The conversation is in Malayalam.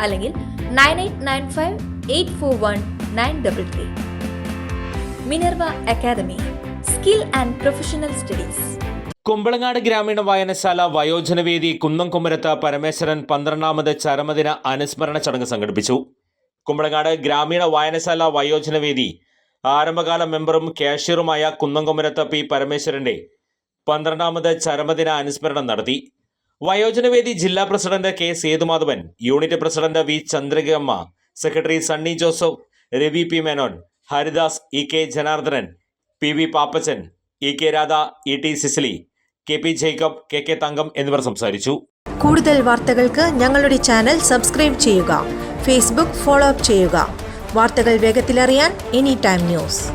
അല്ലെങ്കിൽ nine eight nine five eight four one nine double three. Minerva academy skill and professional studies. Kumbalangad ഗ്രാമീണ വായനശാല വയോജനവേദി കുന്നംകുമരത്ത് പരമേശ്വരൻ പന്ത്രണ്ടാമത് ചരമദിന അനുസ്മരണ ചടങ്ങ് സംഘടിപ്പിച്ചു. കുമ്പളങ്ങാട് ഗ്രാമീണ വായനശാല വയോജനവേദി ആരംഭകാല മെമ്പറും കാഷ്യറുമായ കുന്നംകുമരത്ത് പി പരമേശ്വരന്റെ പന്ത്രണ്ടാമത് ചരമദിന അനുസ്മരണം നടത്തി. വയോജനവേദി ജില്ലാ president K Sethumadhavan unit president V Chandrakamma secretary Sunny Joseph Ravi P Menon Haridas E K Janardhanan P V Pappachan E K Radha E T Cicily K P Jacob K K Thankam എന്നിവർ സംസാരിച്ചു. കൂടുതൽ വാർത്തകൾക്ക് ഞങ്ങളുടെ ചാനൽ സബ്സ്ക്രൈബ് ചെയ്യുക ഫേസ്ബുക്ക് ഫോളോ അപ്പ് ചെയ്യുക. വാർത്തകൾ വേഗത്തിലറിയാൻ എനി ടൈം ന്യൂസ്.